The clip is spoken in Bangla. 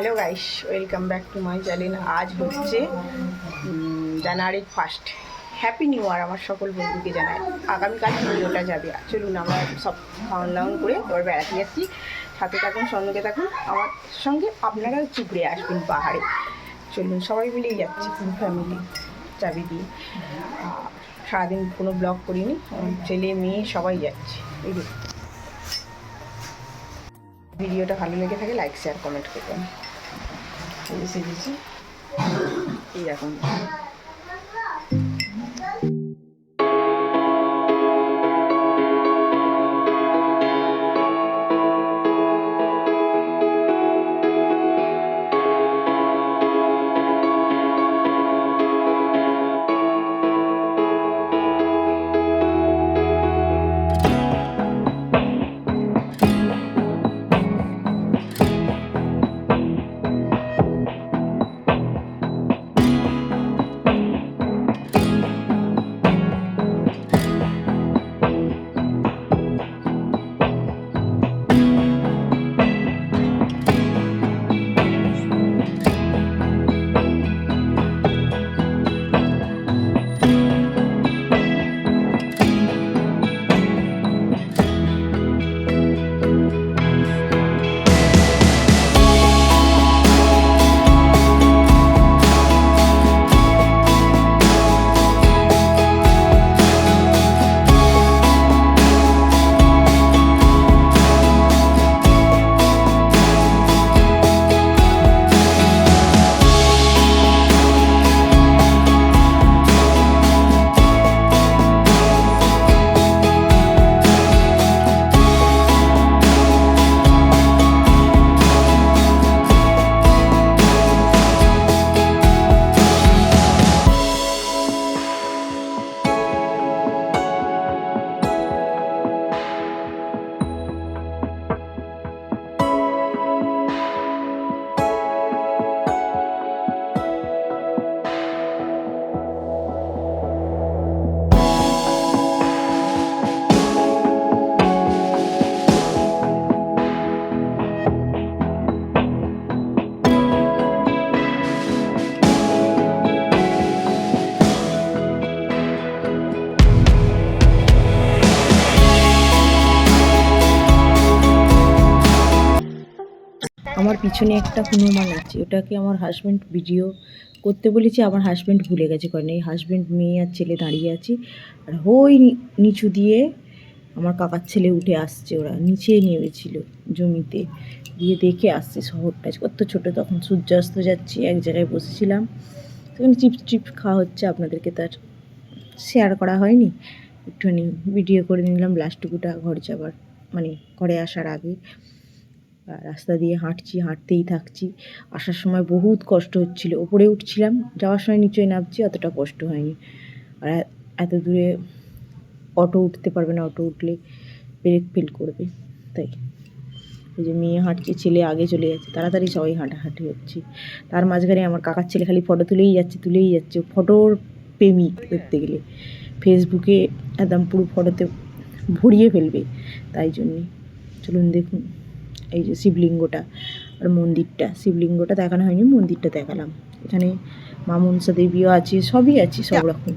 Hello guys welcome back to my channel. আজ হচ্ছে উম, জানুয়ারির ফার্স্ট হ্যাপি নিউ ইয়ার আমার সকল বন্ধুকে জানাই। আগামীকাল ভিডিওটা যাবে। চলুন আমরা সব খাওয়ান দাওয়ান করে এবার বেড়াতে যাচ্ছি। সাথে থাকুন সঙ্গে থাকুন। আমার সঙ্গে আপনারাও চুপড়ে আসবেন পাহাড়ে। চলুন সবাই মিলেই যাচ্ছি ফুল ফ্যামিলি চাবি দিয়ে। সারাদিন কোনো ব্লগ করিনি ছেলে মেয়ে সবাই যাচ্ছে। এই। ভিডিওটা ভালো লেগে থাকে লাইক শেয়ার কমেন্ট করবেন। এই যে সেজেছি এই রকম আমার পিছনে একটা হনুমান আছে। ওটাকে আমার হাজব্যান্ড ভিডিও করতে বলেছি, আমার হাজব্যান্ড ভুলে গেছে কারণ এই হাজব্যান্ড মেয়ে আর ছেলে দাঁড়িয়ে আছে। আর নি- নিচু দিয়ে আমার কাকার ছেলে উঠে আসছে ওরা, নিচে নেমেছিল জমিতে। দিয়ে দেখে আসছে শহরটা কত ছোটো, তখন সূর্যাস্ত যাচ্ছি, এক জায়গায় বসেছিলাম। সেখানে চিপস চিপস খাওয়া হচ্ছে, আপনাদেরকে তার শেয়ার করা হয়নি। একটুখানি ভিডিও করে নিলাম লাস্টটুকুটা ঘর যাবার মানে ঘরে আসার আগে। রাস্তা দিয়ে হাঁটছি, হাঁটতেই থাকছি। আসার সময় বহুত কষ্ট হচ্ছিল। ওপরে উঠছিলাম, যাওয়ার সময় নিচে নামছি, অতটা কষ্ট হয়নি। আর এত দূরে অটো উঠতে পারবে না, অটো উঠলে ব্রেক ফেল করবে। তাই এই যে মেয়ে হাঁটছে, ছেলে আগে চলে যাচ্ছে, তাড়াতাড়ি সবাই হাঁটাহাঁটি হচ্ছে। তার মাঝখানে আমার কাকার ছেলে খালি ফটো তুলেই যাচ্ছে তুলেই যাচ্ছে। ফটোর প্রেমিক দেখতে গেলে। ফেসবুকে একদম পুরো ফটোতে ভরিয়ে ফেলবে, তাই জন্যে। চলুন দেখুন। এই যে শিবলিঙ্গটা আর মন্দিরটা শিবলিঙ্গটা দেখানো হয়নি মন্দিরটা দেখালাম। এখানে মা মনসা দেবীও আছে সবই আছে সব রকম।